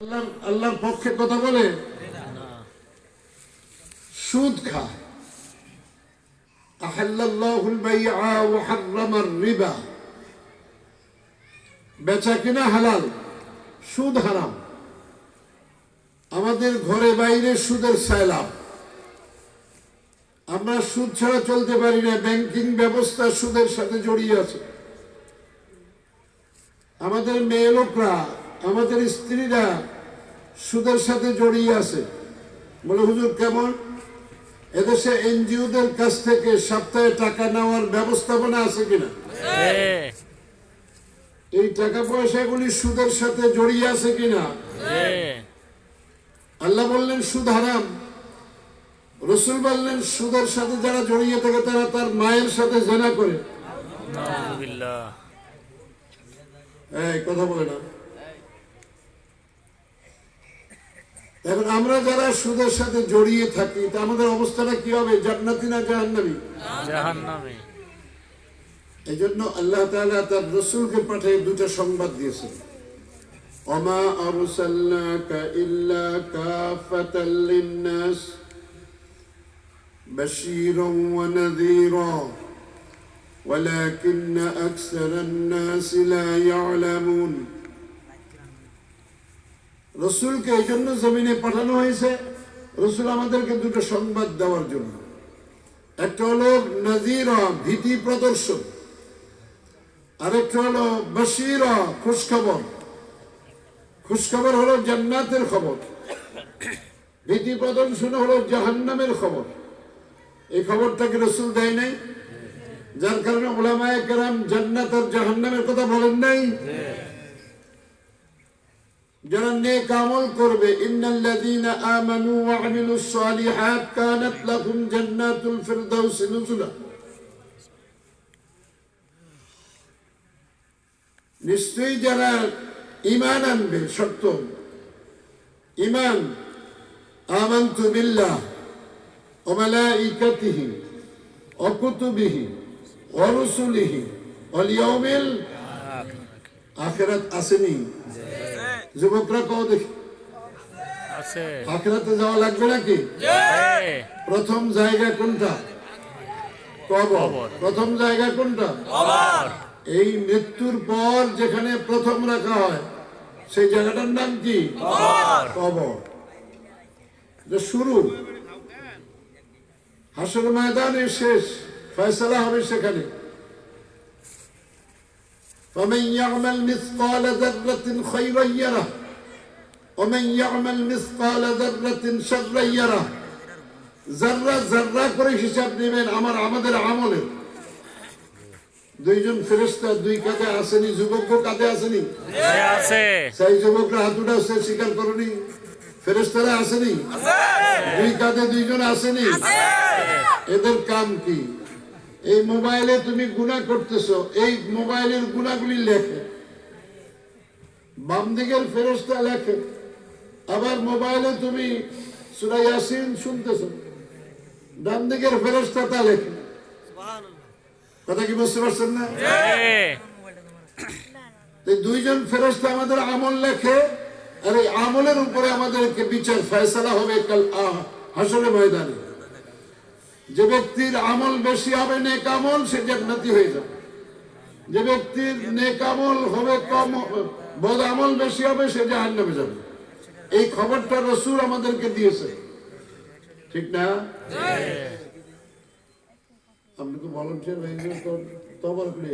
আল্লাহ, আল্লাহর পক্ষে কথা বলে? সুদ খায়। রিবা। বেচা কিনা হালাল, সুদ হারাম। আমাদের ঘরে বাইরে সুদের সাইলাম আমরা সুদ ছাড়া চলতে পারি না, ব্যাংকিং ব্যবস্থা সুদের সাথে জড়িয়ে আছে। আমাদের মেয়ে লোকরা আমাদের স্ত্রীরা সুদের সাথে জড়িয়ে আছে। বলে হুজুর কেমন? এদেশে এনজিওদের কাছ থেকে সপ্তাহে টাকা নেওয়ার ব্যবস্থাপনা আছে কিনা? হ্যাঁ। এই টাকা পয়সাগুলি সুদের সাথে জড়িয়ে আছে কিনা? হ্যাঁ। আল্লাহ বললেন সুদ হারাম। রসুল বললেন সুদের সাথে যারা জড়িয়ে থাকে তারা তার মায়ের সাথে জেনা করে। কথা বলে না এখন আমরা যারা সুদের সাথে জড়িয়ে থাকি তা আমাদের অবস্থাটা কি হবে জান্নাতি না জাহান্নাবি জাহান্নামে এই জন্য আল্লাহ তাআলা তার রসুলকে পাঠিয়ে দুটো সংবাদ দিয়েছেন অমা আরসালনাকা ইল্লা কাফাতাল লিন্নাস বাশীরাও ওয়া নাযীরা ولكن أكثر الناس لا يعلمون রসুলকে এই জন্য জমিনে পাঠানো হয়েছে, রসুল আমাদেরকে দুটো সংবাদ দেওয়ার জন্য। একটা হলো নাজির, ভীতি প্রদর্শন। আরেকটা হলো বশির, খুশখবর। খুশখবর হলো জান্নাতের খবর। ভীতি প্রদর্শন হলো জাহান্নামের খবর। এই খবরটাকে রসুল দেয় নাই? যার কারণে ওলামায় কেরাম জান্নাত আর জাহান্নামের কথা বলেন নাই? যারা নেক আমল করবে, ইন্নাল্লাযীনা আমানু ওয়া আমিলুস সালিহাত কানাত লাহুম জান্নাতুল ফিরদাউস নুজুলা। নিশ্চয়ই যারা ইমান আনবে সত্য ইমান আমান্তু বিল্লাহ ও মালাইকাতিহি ও কুতুবিহি ও রুসুলিহি, ওয়াল ইয়াউমিল আখিরাত। আসেনি। যুবকরা কও দেখি। আছে। আখিরাতে যাওয়া লাগবে নাকি? প্রথম জায়গা কোনটা? কবর। প্রথম জায়গা কোনটা? এই মৃত্যুর পর যেখানে প্রথম রাখা হয় সেই জায়গাটার নাম কি? কবর। শুরু। হাসর ময়দানে শেষ। ফয়সালা হবে সেখানে। فمن يعمل مثقال ذرة خيرا يره ومن يعمل مثقال ذرة شرا يره জাররা জাররা করে হিসাব নেবেন আমার আমাদের আমলের দুইজন ফেরেস্তা দুই কাঁধে আসেনি যুবক কাঁধে আসেনি সে আছে সেই যুবকরা হাতুটা সে স্বীকার করনি ফেরেস্তারা আসেনি দুই কাঁধে দুইজন আসেনি এদের কাম কি এই মোবাইলে তুমি গুণা করতেছো এই মোবাইলের গুণাগুলি লেখে। বাম দিকের ফেরস্তা লেখে। আবার মোবাইলে তুমি ইয়াসিন শুনতেছো ডান দিকের ফেরস্তা তা লেখে। কথা কি বুঝতে পারছেন না? দুইজন ফেরস্তা আমাদের আমল লেখে আর এই আমলের উপরে আমাদেরকে বিচার ফয়সালা হবে কাল হাসরে ময়দানে। যে ব্যক্তির আমল বেশি হবে নেক আমল সে জান্নাতি হয়ে যাবে। যে ব্যক্তির নেক আমল হবে কম বদ আমল বেশি হবে সে জাহান নামে যাবে। এই খবরটা রসুল আমাদেরকে দিয়েছে। ঠিক না? আপনি তো ভলেন্টিয়ার হয়ে গেলে তবার করে